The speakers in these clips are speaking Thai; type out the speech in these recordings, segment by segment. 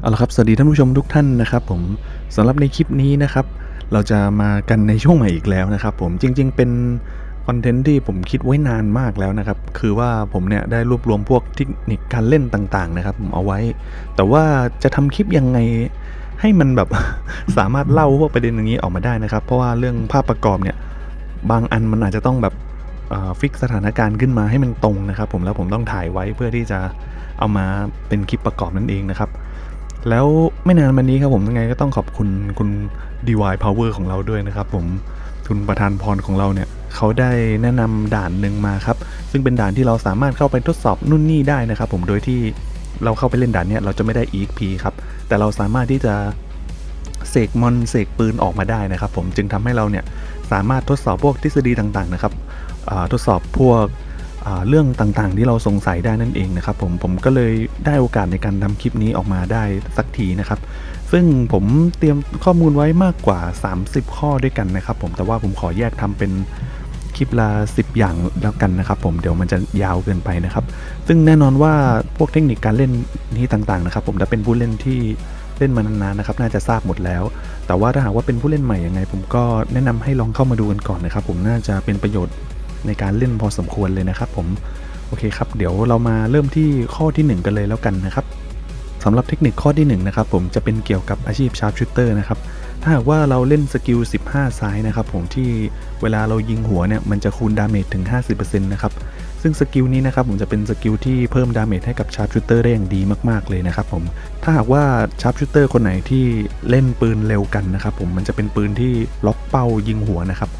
เอาละครับ สวัสดีท่านผู้ชมทุกท่านนะครับผมสำหรับในคลิปนี้นะครับ เราจะมากันในช่วงใหม่อีกแล้วนะครับผมจริง ๆ เป็นคอนเทนต์ที่ผมคิดไว้นานมากแล้วนะครับ คือว่าผมเนี่ยได้รวบรวมพวกเทคนิคการเล่นต่างๆนะครับผมเอาไว้ แต่ว่าจะทำคลิปยังไงให้มันแบบสามารถเล่าพวกประเด็นอย่างนี้ออกมาได้นะครับ เพราะว่าเรื่องภาพประกอบเนี่ยบางอันมันอาจจะต้องแบบฟิกสถานการณ์ขึ้นมาให้มันตรงนะครับ ผมแล้วผมต้องถ่ายไว้เพื่อที่จะเอามาเป็นคลิปประกอบนั่นเองนะครับ แล้วไม่นานมานี้ครับผมยังไงก็ต้องขอบคุณคุณ DY Power ของเราด้วยนะครับผมคุณประธานพรของเราเนี่ยเขาได้แนะนำด่านหนึ่งมาครับ ซึ่งเป็นด่านที่เราสามารถเข้าไปทดสอบนู่นนี่ได้นะครับผมโดยที่เราเข้าไปเล่นด่านเนี่ยเราจะไม่ได้ EXP ครับ แต่เราสามารถที่จะเสกมอนเสกปืนออกมาได้นะครับ ผมจึงทำให้เราเนี่ยสามารถทดสอบพวกทฤษฎีต่างๆนะครับทดสอบพวก เรื่องต่างๆ ที่เราสงสัยได้นั่นเองนะครับผมผมก็เลยได้โอกาสในการทำคลิปนี้ออกมาได้สักทีนะครับ ซึ่งผมเตรียมข้อมูลไว้มากกว่า 30 ข้อด้วยกันนะครับ ผมแต่ว่าผมขอแยกทำเป็นคลิปละ10 อย่างแล้วกันนะครับผมเดี๋ยวมันจะยาวเกินไปนะครับ ซึ่งแน่นอนว่าพวกเทคนิคการเล่นนี้ต่างๆนะครับ ผมถ้าเป็นผู้เล่นที่เล่นมานานๆนะครับ น่าจะทราบหมดแล้ว แต่ว่าถ้าหากว่าเป็นผู้เล่นใหม่ยังไง ผมก็แนะนำให้ลองเข้ามาดูกันก่อนนะครับ ผมน่าจะเป็นประโยชน์ ในการเล่นพอสมควรเลยนะครับผมโอเคครับเดี๋ยวเรามาเริ่มที่ข้อที่ 1 กันเลยแล้วกันนะครับสำหรับเทคนิคข้อที่1นะครับผมจะเป็นเกี่ยวกับอาชีพชาร์ปชูเตอร์นะครับถ้าหากว่าเราเล่นสกิล 15 ซ้ายนะครับผมที่เวลาเรายิงหัวเนี่ยมันจะคูณดาเมจถึง 50%นะครับซึ่งสกิลนี้นะครับผมจะเป็นสกิลที่เพิ่มดาเมจให้กับชาร์ปชูเตอร์ได้อย่างดีมากๆเลยนะครับผมถ้าหากว่าชาร์ปชูเตอร์คนไหนที่เล่นปืนเร็วกันนะครับผมมันจะเป็นปืนที่ล็อกเป้ายิงหัวนะครับ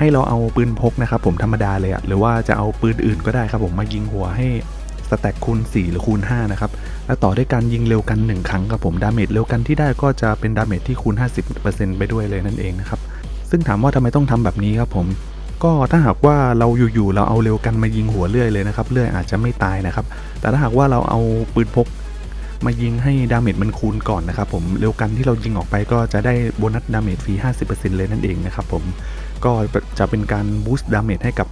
ให้เราเอาปืนพกนะครับผมธรรมดาเลยอะหรือว่าจะเอาปืนอื่นก็ได้ครับผมมายิงหัวให้สแต็กคูณ 4 หรือคูณ 5 นะครับ แล้วต่อด้วยการยิงเร็วกัน 1 ครั้งครับผม ดาเมจเร็วกันที่ได้ก็จะเป็นดาเมจที่คูณ 50%ไปด้วยเลยนั่นเองนะครับ ซึ่งถามว่าทำไมต้องทำแบบนี้ครับผม ก็ถ้าหากว่าเราอยู่ๆเราเอาเร็วกันมายิงหัวเลื่อยเลยนะครับ เลื่อยอาจจะไม่ตายนะครับ แต่ถ้าหากว่าเราเอาปืนพก มายิงให้ดาเมจมันคูณก่อนนะครับผมเร็วกันที่เรายิงออกไปก็จะได้โบนัสดาเมจฟรี 50%เลยนั่นเองนะครับผมก็จะเป็นการบูสต์ดาเมจให้กับ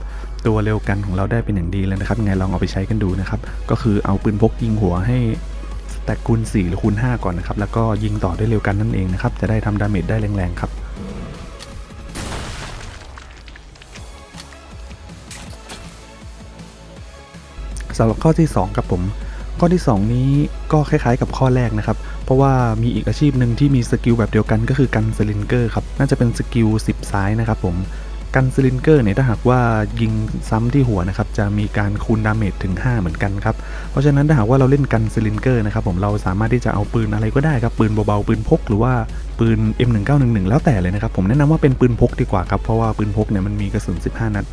ตัวเร็วกันของเราได้เป็นอย่างดีเลยนะครับไงลองเอาไปใช้กันดูนะครับก็คือเอาปืนพกยิงหัวให้สแต็กคูณ4หรือคูณ5 ก่อนนะครับ แล้วก็ยิงต่อด้วยเร็วกันนั่นเองนะครับ จะได้ทำดาเมจได้แรงๆครับสำหรับข้อที่ 2 ครับผม ข้อที่ 2 นี้ก็คล้ายๆกับข้อแรกนะครับ เพราะว่ามีอีกอาชีพหนึ่งที่มีสกิลแบบเดียวกันก็คือกันสลินเกอร์ครับ น่าจะเป็นสกิล10 ซ้ายนะครับผมกันสลินเกอร์เนี่ยถ้าหากว่ายิงซ้ำที่หัวนะครับจะมีการคูณดาเมจถึง 5 เหมือนกันครับ เพราะฉะนั้นถ้าหากว่าเราเล่นกันสลินเกอร์นะครับผมเราสามารถที่จะเอาปืนอะไรก็ได้ครับ ปืนเบาๆ ปืนพกหรือว่าปืน M1911 แล้วแต่เลยนะครับ ผมแนะนำว่าเป็นปืนพกดีกว่าครับ เพราะว่าปืนพกเนี่ยมันมีกระสุน 15 นัด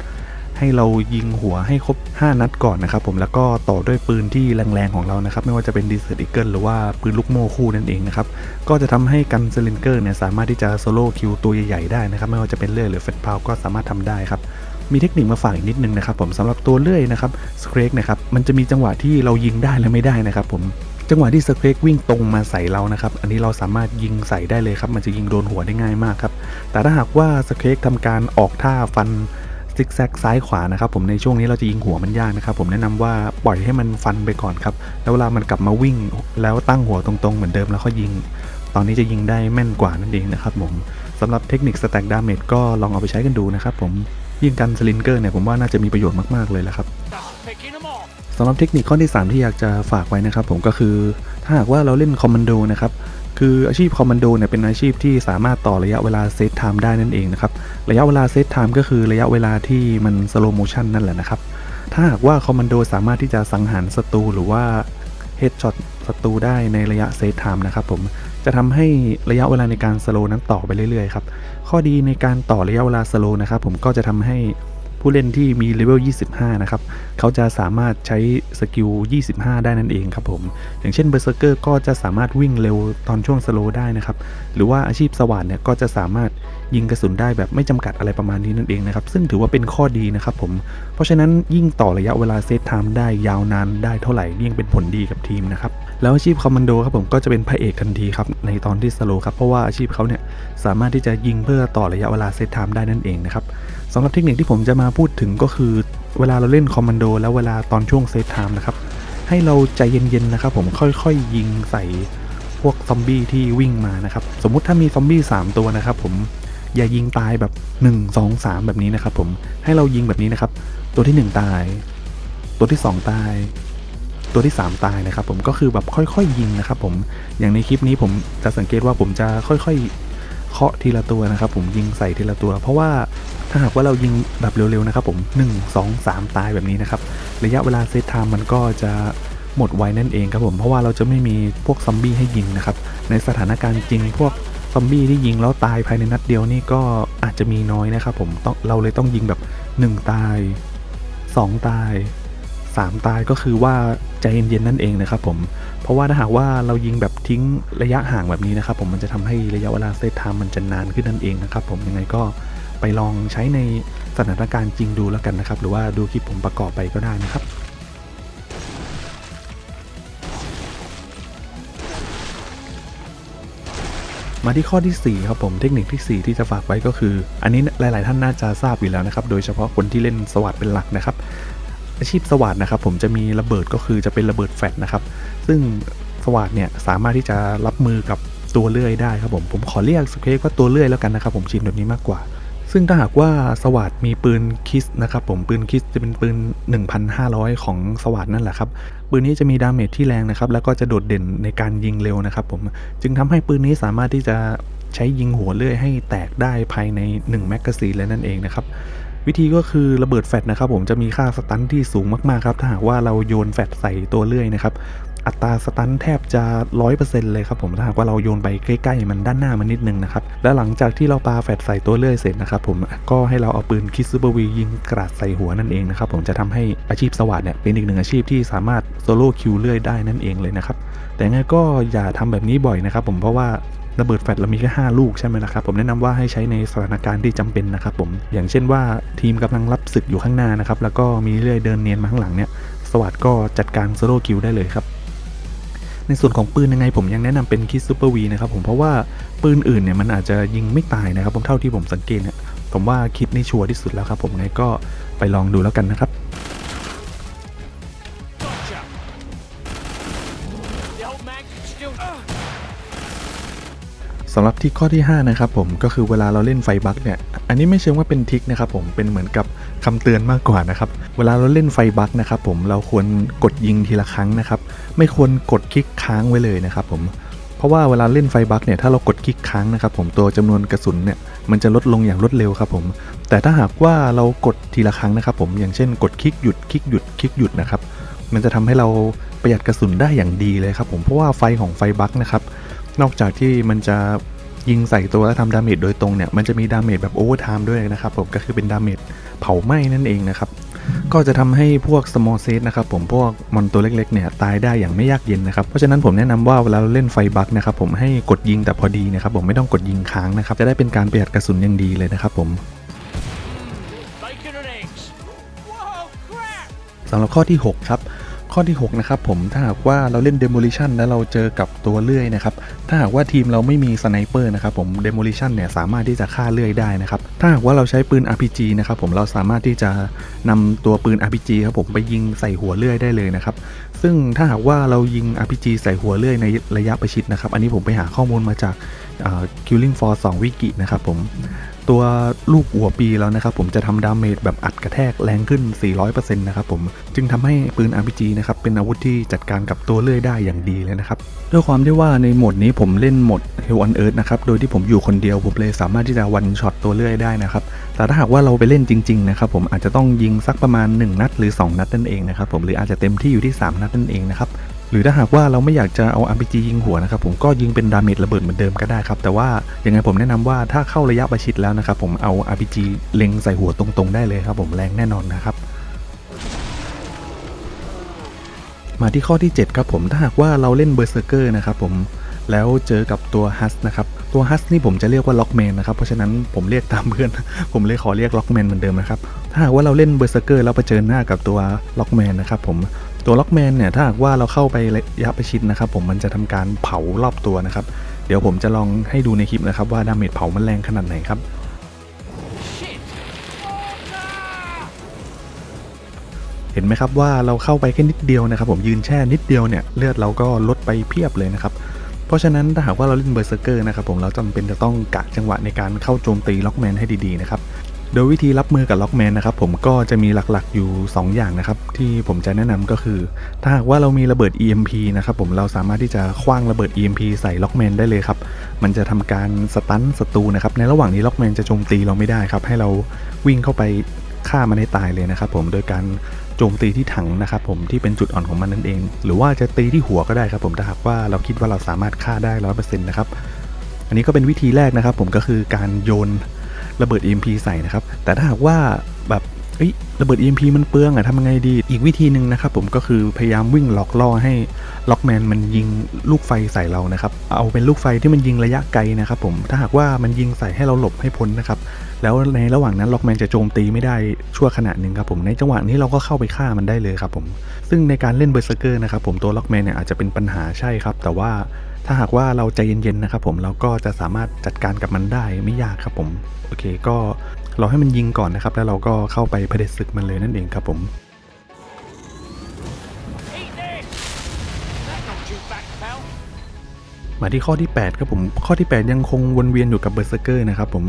ให้เรายิงหัวให้ครบ 5 นัดก่อนนะครับผมแล้วก็ต่อด้วยปืนที่แรงๆของเรานะครับไม่ว่าจะเป็นดีเซอร์อีเกิลหรือว่าปืนลูกโม่คู่นั่นเองนะครับก็จะทำให้กันเซลินเกอร์เนี่ยสามารถที่จะโซโล่คิวตัวใหญ่ๆได้นะครับไม่ว่าจะเป็นเลื่อยหรือเฟดพาวก็สามารถทำได้ครับมีเทคนิคมาฝากอีกนิดนึงนะครับผมสำหรับตัวเลื่อยนะครับสเครกนะครับมันจะมีจังหวะที่เรายิงได้และไม่ได้นะครับผมจังหวะที่สเครกวิ่งตรงมาใส่เรานะครับ อันนี้เราสามารถยิงใส่ได้เลยครับ มันจะยิงโดนหัวได้ง่ายมากครับ แต่ถ้าหากว่าสเครกทำการออกท่าฟัน ซิกแซกซ้ายขวานะครับผมในช่วงนี้เราจะยิงหัวมันยากนะครับผมแนะนำว่าปล่อยให้มันฟันไปก่อนครับแล้วเวลามันกลับมาวิ่งแล้วตั้งหัวตรงๆเหมือนเดิมแล้วก็ยิง ตอนนี้จะยิงได้แม่นกว่านั่นเองนะครับผมสำหรับเทคนิคสแต็กดาเมจก็ลองเอาไปใช้กันดูนะครับผมยิงกันสลินเกอร์เนี่ยผมว่าน่าจะมีประโยชน์มากๆเลยแหละครับสำหรับเทคนิคข้อที่ 3 ที่อยากจะฝากไว้นะครับผมก็คือ ถ้าหากว่าเราเล่นคอมมานโดนะครับ คืออาชีพคอมมานโดเนี่ยเป็นอาชีพที่สามารถต่อระยะเวลาเซตไทม์ได้นั่นเองนะครับ ระยะเวลาเซตไทม์ก็คือระยะเวลาที่มันสโลโมชันนั่นแหละนะครับ ถ้าหากว่าคอมมานโดสามารถที่จะสังหารศัตรูหรือว่าเฮดช็อตศัตรูได้ในระยะเซตไทม์นะครับผมจะทำให้ระยะเวลาในการสโลนั้นต่อไปเรื่อยๆครับ ข้อดีในการต่อระยะเวลาสโลนะครับผมก็จะทำให้ ผู้เล่นที่มีเลเวล 25 นะครับ เขาจะสามารถใช้สกิล 25 ได้นั่นเองครับผม อย่างเช่นเบอร์เซอร์เกอร์ก็จะสามารถวิ่งเร็วตอนช่วงสโลได้นะครับ หรือว่าอาชีพสว่านเนี่ยก็จะสามารถยิงกระสุนได้แบบไม่จำกัดอะไรประมาณนี้นั่นเองนะครับ ซึ่งถือว่าเป็นข้อดีนะครับผม เพราะฉะนั้นยิ่งต่อระยะเวลาเซตไทม์ได้ยาวนานได้เท่าไหร่ยิ่งเป็นผลดีกับทีมนะครับ แล้วอาชีพคอมมานโดครับผมก็จะเป็นพระเอกทันทีครับในตอนที่สโลครับ เพราะว่าอาชีพเขาเนี่ยสามารถที่จะยิงเพื่อต่อระยะเวลาเซตไทม์ได้นั่นเองนะครับ สำหรับเทคนิคที่ผมจะมาพูดถึงก็คือ เวลาเราเล่นคอมมานโดแล้วเวลาตอนช่วงเซตไทม์นะครับ ให้เราใจเย็นๆนะครับ ผมค่อยๆยิงใส่พวกซอมบี้ที่วิ่งมานะครับ สมมุติถ้ามีซอมบี้3ตัวนะครับ ผมอย่ายิงตายแบบ 1 2 3 แบบนี้นะครับ ผมให้เรายิงแบบนี้นะครับ ตัวที่ 1 ตาย ตัวที่ 2 ตาย ตัวที่ 3 ตายนะครับ ผมก็คือแบบค่อยๆยิงนะครับ ผมอย่างในคลิปนี้ผมจะสังเกตว่าผมจะค่อยๆ เคาะทีละตัวนะครับผมยิงใส่ทีละตัว เพราะว่าถ้าหากว่าเรายิงแบบเร็วๆนะครับผม1 2 3 ตายแบบนี้นะครับระยะเวลาเซตไทม์มันก็จะหมดไวนั่นเองครับผมเพราะว่าเราจะไม่มีพวกซอมบี้ให้ยิงนะครับในสถานการณ์จริงพวกซอมบี้ที่ยิงแล้วตายภายในนัดเดียวนี่ก็อาจจะมีน้อยนะครับผมเราเลยต้องยิงแบบ 1 ตาย 2 ตาย 3 ตายก็คือว่าใจเย็นๆนั่นเองนะครับผม เพราะว่าถ้าหากว่าเรายิงแบบทิ้งระยะห่างแบบนี้นะครับผมมันจะทำให้ระยะเวลาเซตไทม์มันจะนานขึ้นนั่นเองนะครับผมยังไงก็ไปลองใช้ในสถานการณ์จริงดูแล้วกันนะครับ หรือว่าดูคลิปผมประกอบไปก็ได้นะครับมาที่ข้อทีสี่4 ครับผมเทคนิคทีสี่ 4 ที่จะฝากไว้ก็คือ อันนี้หลาย ๆ ท่านน่าจะทราบอยู่แล้วนะครับ โดยเฉพาะคนที่เล่นสวัสดเป็นหลักนะครับ อาชีพสวัสดนะครับผมจะมีระเบิดก็คือจะเป็นระเบิดแฟลชนะครับ ซึ่งสวัสดเนี่ยสามารถที่จะรับมือกับตัวเลื่อยได้ครับผมผมขอเรียกสเปคว่าตัวเลื่อยแล้วกันนะครับ ผมชินแบบนี้มากกว่า ซึ่งถ้าหากว่าสวัสดมีปืนคิสนะครับผมปืนคิสจะเป็นปืน 1,500 ของสวัสดนั่นแหละครับปืนนี้จะมีดาเมจที่แรงนะครับแล้วก็จะโดดเด่นในการยิงเร็วนะครับ ผมจึงทำให้ปืนนี้สามารถที่จะใช้ยิงหัวเลื่อยให้แตกได้ภายใน 1 แมกกาซีนเลยนั่นเองนะครับ วิธีก็คือระเบิดแฟลชนะครับผมจะมีค่าสตันที่สูงมากๆครับถ้าหากว่าเราโยนแฟลชใส่ตัวเลื่อยนะครับอัตราสตันแทบจะ 100%เลยครับผมถ้าหากว่าเราโยนไปใกล้ๆ มันด้านหน้ามันนิดนึงนะครับ และหลังจากที่เราปาแฟลชใส่ตัวเลื่อยเสร็จนะครับผมก็ให้เราเอาปืนคิดซูเปอร์วียิงกราดใส่หัวนั่นเองนะครับผมจะทำให้อาชีพสวัสดเนี่ยเป็นอีกหนึ่งอาชีพที่สามารถโซโล่คิวเลื่อยได้นั่นเองเลยนะครับแต่ไงก็อย่าทำแบบนี้บ่อยนะครับผมเพราะว่า ระเบิดแฟลชเรามีแค่5ลูกใช่ไหมล่ะครับผมแนะนำว่าให้ใช้ในสถานการณ์ที่จำเป็นนะครับผมอย่างเช่นว่าทีมกำลังรับศึกอยู่ข้างหน้านะครับแล้วก็มีเรื่อยเดินเนียนมาข้างหลังเนี่ยสวัสด์ก็จัดการโซโล่คิวได้เลยครับในส่วนของปืนยังไงผมยังแนะนำเป็นคิดซูเปอร์วีนะครับผมเพราะว่าปืนอื่นเนี่ยมันอาจจะยิงไม่ตายนะครับผมเท่าที่ผมสังเกตเนี่ยผมว่าคิดนี่ชัวร์ที่สุดแล้วครับผมไงก็ไปลองดูแล้วกันนะครับ Gotcha. The old man can still. สำหรับที่ข้อที่5นะครับผมก็คือเวลาเราเล่นไฟบัคเนี่ยอันนี้ไม่เชิงว่าเป็นทิกนะครับผมเป็นเหมือนกับคำเตือนมากกว่านะครับเวลาเราเล่นไฟบัคนะครับผมเราควรกดยิงทีละครั้งนะครับไม่ควรกดคลิกค้างไว้เลยนะครับผมเพราะว่าเวลาเล่นไฟบัคเนี่ยถ้าเรากดคลิกค้างนะครับผมตัวจำนวนกระสุนเนี่ยมันจะลดลงอย่างรวดเร็วครับผมแต่ถ้าหากว่าเรากดทีละครั้งนะครับผมอย่างเช่น กดคลิกหยุดคลิกหยุดคลิกหยุดนะครับมันจะทำให้เราประหยัดกระสุนได้อย่างดีเลยครับผมเพราะว่าไฟของไฟบัคนะครับ นอกจากที่มันจะยิงใส่ตัวและทำดาเมจโดยตรงเนี่ย มันจะมีดาเมจแบบโอเวอร์ไทม์ด้วยนะครับผมก็คือเป็นดาเมจเผาไหม้นั่นเองนะครับ ก็จะทำให้พวก small set นะครับผมพวกมอนตัวเล็กๆเนี่ยตายได้อย่างไม่ยากเย็นนะครับ เพราะฉะนั้นผมแนะนำว่าเวลาเราเล่นไฟบัคนะครับผมให้กดยิงแต่พอดีนะครับผมไม่ต้องกดยิงค้างนะครับ จะได้เป็นการประหยัดกระสุนอย่างดีเลยนะครับผม Bacon and eggs. Whoa, crap! สำหรับข้อที่ 6 ครับ ข้อที่ 6 นะครับผมถ้าหากว่าเราเล่น Demolition แล้วเราเจอกับตัวเลื่อยนะครับ ถ้าหากว่าทีมเราไม่มีสไนเปอร์นะครับผม Demolition เนี่ยสามารถที่จะฆ่าเลื่อยได้นะครับ ถ้าหากว่าเราใช้ปืน RPG นะครับผมเราสามารถที่จะนำตัวปืน RPG ครับผมไปยิงใส่หัวเลื่อยได้เลยนะครับ ซึ่งถ้าหากว่าเรายิง RPG ใส่หัวเลื่อยในระยะประชิดนะครับ อันนี้ผมไปหาข้อมูลมาจาก Killing Force 2 วิกินะครับผม ตัวลูกหัวปีแล้วนะครับผมจะทำดาเมจแบบอัดกระแทกแรงขึ้น 400%นะครับผมจึงทำให้ปืน RPG นะครับเป็นอาวุธที่จัดการกับตัวเลื่อยได้อย่างดีเลยนะครับด้วยความที่ว่าในโหมดนี้ผมเล่นโหมด Hell on Earth นะครับโดยที่ผมอยู่คนเดียวผมเลยสามารถที่จะวันช็อตตัวเลื่อยได้นะครับแต่ถ้าหากว่าเราไปเล่นจริงๆนะครับผมอาจจะต้องยิงสักประมาณ 1 นัดหรือ 2 นัดนั่นเองนะครับผมหรืออาจจะเต็มที่อยู่ที่ 3 นัดนั่นเองนะครับ รือถ้าหากว่าเราไม่อยากจะเอา RPG ยิงหัวนะครับผมก็ยิงเป็นดาเมจระเบิดเหมือนเดิมก็ได้ครับ แต่ว่ายังไงผมแนะนำว่าถ้าเข้าระยะประชิดแล้วนะครับผมเอา RPG เล็งใส่หัวตรงๆได้เลยครับผมแรงแน่นอนนะครับมาที่ข้อที่ 7 ครับผมถ้าหากว่าเราเล่นเบอร์เซอร์เกอร์นะครับผมแล้วเจอกับตัวฮัสนะครับตัวฮัสนี่ผมจะเรียกว่าล็อกแมนนะครับเพราะฉะนั้นผมเรียกตามเพื่อน ผมเลยขอเรียกล็อกแมนเหมือนเดิมนะครับถ้าหากว่าเราเล่นเบอร์เซอร์เกอร์แล้วเผชิญหน้ากับตัวล็อกแมนนะครับผม ตัวล็อกแมนเนี่ยถ้าหากว่าเราเข้าไประยะประชิดนะครับ ผมมันจะทำการเผารอบตัวนะครับ เดี๋ยวผมจะลองให้ดูในคลิปนะครับว่าดาเมจเผามันแรงขนาดไหนครับเห็นไหมครับว่าเราเข้าไปแค่นิดเดียวนะครับ ผมยืนแช่นิดเดียวเนี่ยเลือดเราก็ลดไปเพียบเลยนะครับเพราะฉะนั้นถ้าหากว่าเราเล่นเบอร์เซอร์เกอร์นะครับผมเราจำเป็นจะต้องกะจังหวะในการเข้าโจมตีล็อกแมนให้ดีๆนะครับ โดยวิธีรับมือกับล็อกแมนนะครับผมก็จะมีหลักๆอยู่ 2 อย่างนะครับ ที่ผมจะแนะนำก็คือ ถ้าหากว่าเรามีระเบิด EMP นะครับผมเราสามารถที่จะคว้างระเบิด EMP ใส่ล็อกแมนได้เลยครับ มันจะทำการสตันศัตรูนะครับในระหว่างนี้ล็อกแมนจะโจมตีเราไม่ได้ครับ ให้เราวิ่งเข้าไปฆ่ามันให้ตายเลยนะครับผมโดยการโจมตีที่ถังนะครับผมที่เป็นจุดอ่อนของมันนั่นเอง หรือว่าจะตีที่หัวก็ได้ครับผมถ้าหากว่าเราคิดว่าเราสามารถฆ่าได้ร้อยเปอร์เซ็นต์นะครับอันนี้ก็เป็นวิธีแรกนะครับผมก็คือการโยน ระเบิด EMP ใส่นะครับ แต่ถ้าหากว่าแบบเอ้ยระเบิด EMP มันเปลืองอะทำยังไงดี อีกวิธีหนึ่งนะครับผมก็คือพยายามวิ่งหลอกล่อให้ล็อกแมนมันยิงลูกไฟใส่เรานะครับ เอาเป็นลูกไฟที่มันยิงระยะไกลนะครับผม ถ้าหากว่ามันยิงใส่ให้เราหลบให้พ้นนะครับ แล้วในระหว่างนั้นล็อกแมนจะโจมตีไม่ได้ชั่วขณะหนึ่งครับผม ในจังหวะนี้เราก็เข้าไปฆ่ามันได้เลยครับผม ซึ่งในการเล่นเบอร์เซอร์เกอร์นะครับผมตัวล็อกแมนเนี่ยอาจจะเป็นปัญหาใช่ครับ แต่ว่า ถ้าหากว่าเราใจเย็นๆนะครับผมเราก็จะสามารถจัดการกับมันได้ไม่ยากครับผมโอเคก็เราให้มันยิงก่อนนะครับ แล้วเราก็เข้าไปเผด็จศึกมันเลยนั่นเองครับผม มาที่ข้อที่ 8 ครับผม ข้อที่ 8 ยังคงวนเวียนอยู่กับเบอร์เซอร์เกอร์นะครับผม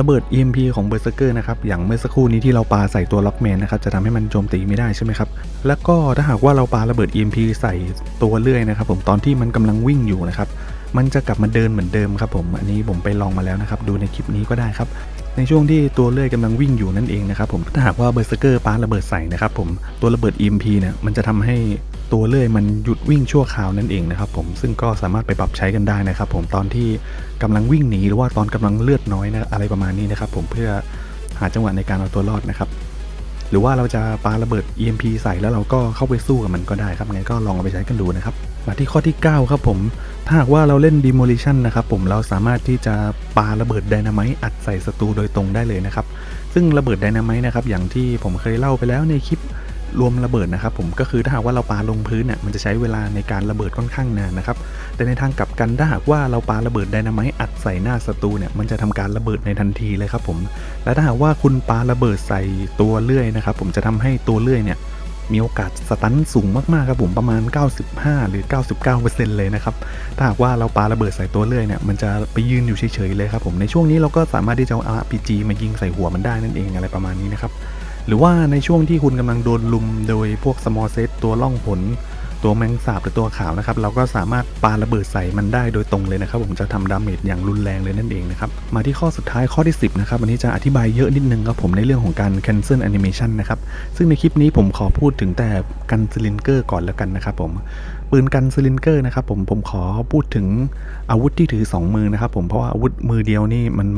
ระเบิด EMP ของเบอร์เซอร์เกอร์นะครับ อย่างเมื่อสักครู่นี้ที่เราปาใส่ตัวล็อกแมนนะครับ จะทำให้มันโจมตีไม่ได้ใช่ไหมครับ แล้วก็ถ้าหากว่าเราปาระเบิด EMP ใส่ตัวเลื่อยนะครับ ผมตอนที่มันกำลังวิ่งอยู่นะครับ มันจะกลับมาเดินเหมือนเดิมครับผม อันนี้ผมไปลองมาแล้วนะครับ ดูในคลิปนี้ก็ได้ครับ ในช่วงที่ตัวเลื่อยกำลังวิ่งอยู่นั่นเองนะครับผม ถ้าหากว่าเบอร์เซอร์เกอร์ปาระเบิดใส่นะครับผม ตัวระเบิด EMP เนี่ย มันจะทำให้ ตัวเลื่อยมันหยุดวิ่งชั่วคราวนั่นเองนะครับผมซึ่งก็สามารถไปปรับใช้กันได้นะครับ ผมตอนที่กำลังวิ่งหนีหรือว่าตอนกำลังเลือดน้อยนะอะไรประมาณนี้นะครับ ผมเพื่อหาจังหวะในการเอาตัวรอดนะครับ หรือว่าเราจะปาระเบิด EMP ใส่แล้วเราก็เข้าไปสู้กับมันก็ได้ครับงั้นก็ลองเอาไปใช้กันดูนะครับมาที่ข้อที่ 9 ครับผม ถ้าหากว่าเราเล่น Demolition นะครับผม เราสามารถที่จะปาระเบิดไดนาไมต์อัดใส่ศัตรูโดยตรงได้เลยนะครับ ซึ่งระเบิดไดนาไมต์นะครับ อย่างที่ผมเคยเล่าไปแล้วในคลิป รวมระเบิดนะครับผมก็คือถ้าหากว่าเราปาลงพื้นเนี่ยมันจะใช้เวลาในการระเบิดค่อนข้างนานนะครับแต่ในทางกลับกันถ้าหากว่าเราปาระเบิดไดนาไมต์อัดใส่หน้าศัตรูเนี่ยมันจะทำการระเบิดในทันทีเลยครับผมและถ้าหากว่าคุณปาระเบิดใส่ตัวเลื่อยนะครับผมจะทำให้ตัวเลื่อยเนี่ยมีโอกาสสตันสูงมากๆครับผมประมาณ 95 หรือ 99%เลยนะครับ ถ้าหากว่าเราปาระเบิดใส่ตัวเลื่อยเนี่ยมันจะไปยืนอยู่เฉยๆเลยครับผมในช่วงนี้เราก็สามารถที่จะเอา RPG มายิงใส่หัวมันได้นั่นเองอะไรประมาณนี้นะครับ หรือว่าในช่วงที่คุณกำลังโดนลุมโดยพวก small set ตัวล่องผล ตัวแมงสาบหรือตัวขาวนะครับ เราก็สามารถปาระเบิดใส่มันได้โดยตรงเลยนะครับ ผมจะทำดาเมจอย่างรุนแรงเลยนั่นเองนะครับ มาที่ข้อสุดท้ายข้อที่ 10 นะครับ วันนี้จะอธิบายเยอะนิดนึงครับผมในเรื่องของการ cancel animation นะครับ ซึ่งในคลิปนี้ผมขอพูดถึงแต่กันซิลินเกอร์ก่อนแล้วกันนะครับผมปืนกันซิลินเกอร์นะครับผมผมขอพูดถึงอาวุธที่ถือ 2 มือนะครับผมเพราะว่าอาวุธมือเดียวนี่มัน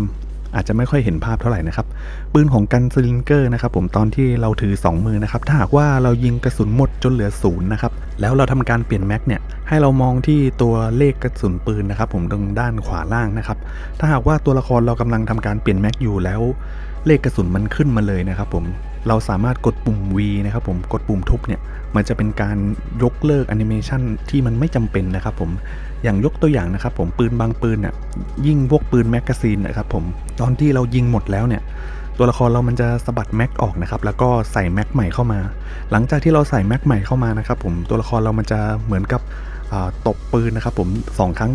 อาจจะไม่ค่อยเห็นภาพเท่าไหร่นะครับปืนของกันซิลินเกอร์นะครับผมตอนที่เราถือ 2 มือนะครับถ้าหากว่าเรายิงกระสุนหมดจนเหลือศูนย์นะครับแล้วเราทำการเปลี่ยนแม็กเนี่ยให้เรามองที่ตัวเลขกระสุนปืนนะครับผมตรงด้านขวาล่างนะครับถ้าหากว่าตัวละครเรากำลังทำการเปลี่ยนแม็กอยู่แล้ว เลขกระสุนมันขึ้นมาเลยนะครับผมเราสามารถกดปุ่ม V นะครับผมกดปุ่มทุบเนี่ยมันจะเป็นการยกเลิกแอนิเมชันที่มันไม่จำเป็นนะครับผม อย่างยกตัวอย่างนะครับผมปืนบางปืนเนี่ยยิ่งพวกปืนแมกกาซีนนะครับผมตอนที่เรายิงหมดแล้วเนี่ยตัวละครเรามันจะสะบัดแม็กออกนะครับแล้วก็ใส่แม็กใหม่เข้ามา หลังจากที่เราใส่แม็กใหม่เข้ามานะครับผมตัวละครเรามันจะเหมือนกับตบปืนนะครับผมสองครั้ง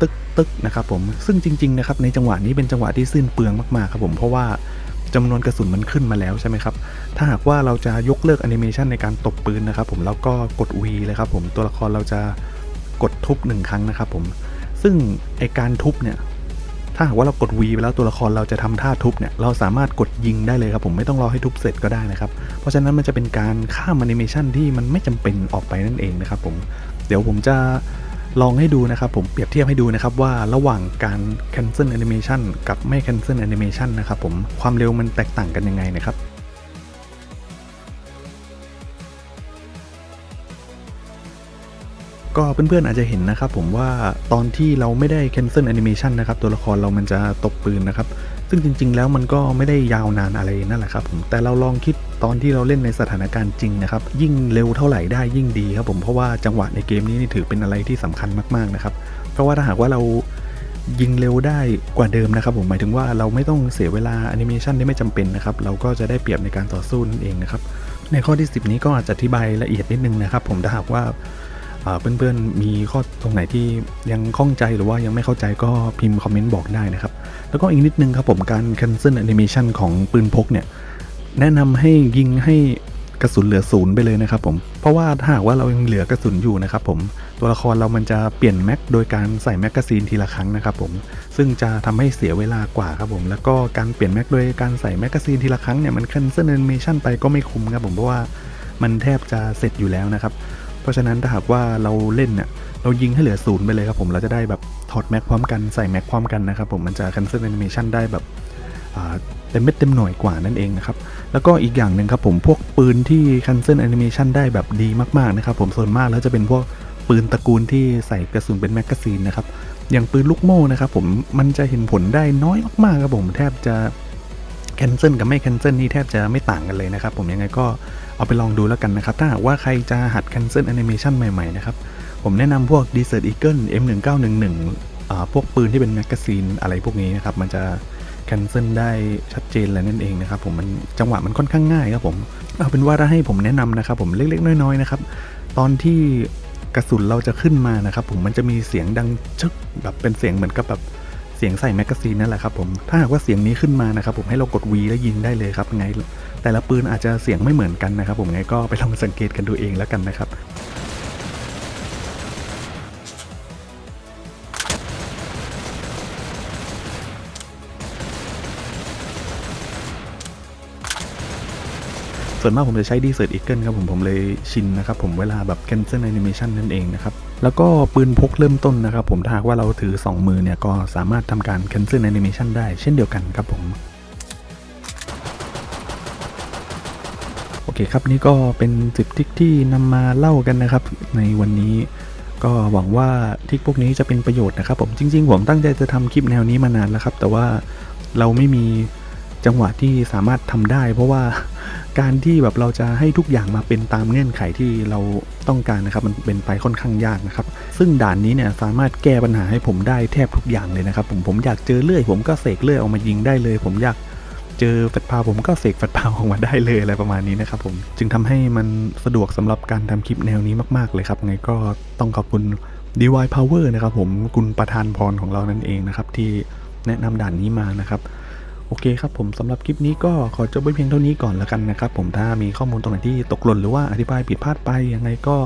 ตึกตึกนะครับผมซึ่งจริงๆนะครับในจังหวะนี้เป็นจังหวะที่สิ้นเปลืองมากๆครับผมเพราะว่าจำนวนกระสุนมันขึ้นมาแล้วใช่ไหมครับ ถ้าหากว่าเราจะยกเลิกแอนิเมชันในการตบปืนนะครับผมแล้วก็กด V เลยครับผมตัวละครเราจะ กดทุบหนึ่งครั้งนะครับผมซึ่งไอการทุบเนี่ยถ้าหากว่าเรากด V ไปแล้วตัวละครเราจะทำท่าทุบเนี่ยเราสามารถกดยิงได้เลยครับผมไม่ต้องรอให้ทุบเสร็จก็ได้นะครับ เพราะฉะนั้นมันจะเป็นการข้ามแอนิเมชันที่มันไม่จำเป็นออกไปนั่นเองนะครับผมเดี๋ยวผมจะลองให้ดูนะครับผมเปรียบเทียบให้ดูนะครับว่าระหว่างการ cancel animation กับไม่ cancel animation นะครับผมความเร็วมันแตกต่างกันยังไงนะครับ ก็เพื่อนๆอาจจะเห็นนะครับผมว่าตอนที่เราไม่ได้ cancel animation นะครับตัวละครเรามันจะตกปืนนะครับ ซึ่งจริง ๆ แล้วมันก็ไม่ได้ยาวนานอะไรนั่นแหละครับผมแต่เราลองคิดตอนที่เราเล่นในสถานการณ์จริงนะครับ ยิ่งเร็วเท่าไหร่ได้ยิ่งดีครับผมเพราะว่าจังหวะในเกมนี้นี่ถือเป็นอะไรที่สำคัญมากๆนะครับ เพราะว่าถ้าหากว่าเรายิงเร็วได้กว่าเดิมนะครับผมหมายถึงว่าเราไม่ต้องเสียเวลาแอนิเมชันที่ไม่จำเป็นนะครับเราก็จะได้เปรียบในการต่อสู้นั่นเองนะครับในข้อที่ 10 นี้ก็อาจจะอธิบายละเอียดนิดนึงนะครับ ผมถ้าหากว่า เพื่อนๆ มีข้อตรงไหนที่ยังข้องใจหรือว่ายังไม่เข้าใจก็พิมพ์คอมเมนต์บอกได้นะครับ แล้วก็อีกนิดนึงครับผมการ cancel animation ของปืนพกเนี่ย แนะนำให้ยิงให้กระสุนเหลือศูนย์ไปเลยนะครับผม เพราะว่าถ้าหากว่าเรายังเหลือกระสุนอยู่นะครับผม ตัวละครเรามันจะเปลี่ยนแม็กโดยการใส่แม็กกาซีนทีละครั้งนะครับผม ซึ่งจะทำให้เสียเวลากว่าครับผม แล้วก็การเปลี่ยนแม็กโดยการใส่แม็กกาซีนทีละครั้งเนี่ยมัน cancel animation ไปก็ไม่คุ้มครับผม เพราะว่ามันแทบจะเสร็จอยู่แล้วนะครับ ราะฉะนั้นถ้าหากว่าเราเล่นเนี่ยเรายิงให้เหลือศูนย์ไปเลยครับผมเราจะได้แบบถอดแม็กพร้อมกันใส่แม็กพร้อมกันนะครับผมมันจะ cancel animation ได้แบบเต็มเม็ดเต็มหน่วยกว่านั่นเองนะครับ แล้วก็อีกอย่างหนึ่งครับผมพวกปืนที่ cancel animation ได้แบบดีมากๆนะครับผมส่วนมากแล้วจะเป็นพวกปืนตระกูลที่ใส่กระสุนเป็นแมกกาซีนนะครับอย่างปืนลูกโม่นะครับผมมันจะเห็นผลได้น้อยมากๆครับผมแทบจะ cancel กับไม่ cancel นี่แทบจะไม่ต่างกันเลยนะครับผมยังไงก็ เอาไปลองดูแล้วกันนะครับ ถ้าหากว่าใครจะหัด cancel animation ใหม่ ๆ นะครับ ผมแนะนำพวก Desert Eagle M1911 อ่าพวกปืนที่เป็นแมกกาซีนอะไรพวกนี้นะครับ มันจะ cancel ได้ชัดเจนเลยนั่นเองนะครับผมมันจังหวะมันค่อนข้างง่ายครับผม เอาเป็นว่าถ้าให้ผมแนะนำนะครับ ผมเล็ก ๆ น้อยๆนะครับตอนที่กระสุนเราจะขึ้นมานะครับ ผมมันจะมีเสียงดังชึกแบบเป็นเสียงเหมือนกับแบบ เสียงใส่แมกกาซีนนั่นแหละครับผมถ้าหากว่าเสียงนี้ขึ้นมานะครับผมให้เรากด V แล้วยิงได้เลยครับไง แต่ละปืนอาจจะเสียงไม่เหมือนกันนะครับผมไงก็ไปลองสังเกตกันดูเองแล้วกันนะครับส่วนมากผมจะใช้ Desert Eagle ครับผมผมเลยชินนะครับผมเวลาแบบ cancel animation นั่นเองนะครับ แล้วก็ปืนพกเริ่มต้นนะครับผมถ้าหากว่าเราถือ 2 มือเนี่ย ก็สามารถทำการ cancel animation ได้เช่นเดียวกันครับผมโอเคครับนี่ก็เป็นสิบทิกที่นำมาเล่ากันนะครับ ในวันนี้ก็หวังว่าทิกพวกนี้จะเป็นประโยชน์นะครับ ผมจริง ๆ ผมตั้งใจจะทำคลิปแนวนี้มานานแล้วครับ แต่ว่าเราไม่มีจังหวะที่สามารถทำได้ เพราะว่า การที่แบบเราจะให้ทุกอย่างมาเป็นตามเงื่อนไขที่เราต้องการนะครับ มันเป็นไปค่อนข้างยากนะครับ ซึ่งด่านนี้เนี่ยสามารถแก้ปัญหาให้ผมได้แทบทุกอย่างเลยนะครับ ผมผมอยากเจอเลื่อย ผมก็เสกเลื่อยออกมายิงได้เลย ผมอยากเจอแฟดพาวผมก็เสกแฟดพาวออกมาได้เลยอะไรประมาณนี้นะครับผมจึงทำให้มันสะดวกสำหรับการทำคลิปแนวนี้มากๆเลยครับไงก็ต้องขอบคุณ DY Power นะครับผมคุณประธานพรของเรานั่นเองนะครับที่แนะนำด่านนี้มานะครับ โอเคครับผมสำหรับคลิปนี้ก็ขอจบไว้เพียงเท่านี้ก่อนแล้วกันนะครับผมถ้ามีข้อมูลตรงไหนที่ตกหล่นหรือว่าอธิบายผิดพลาดไปยังไงก็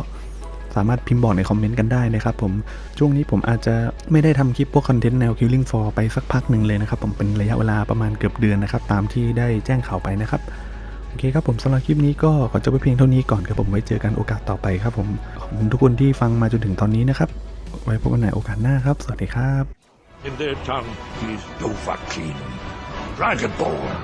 สามารถพิมพ์บอกในคอมเมนต์กันได้นะครับผมช่วงนี้ผมอาจจะไม่ได้ทำคลิปพวกคอนเทนต์แนว Killing for ไปสักพักหนึ่งเลยนะครับผมเป็นระยะเวลาประมาณเกือบเดือนนะครับตามที่ได้แจ้งข่าวไปนะครับโอเคครับผมสำหรับคลิปนี้ก็ขอจบไปเพียงเท่านี้ก่อนครับผมไว้เจอกันโอกาสต่อไปครับผมขอบคุณทุกคนที่ฟังมาจนถึงตอนนี้นะครับไว้พบกันใหม่โอกาสหน้าครับ สวัสดีครับ In their tongue, he's Dovahkiin. Dragonborn!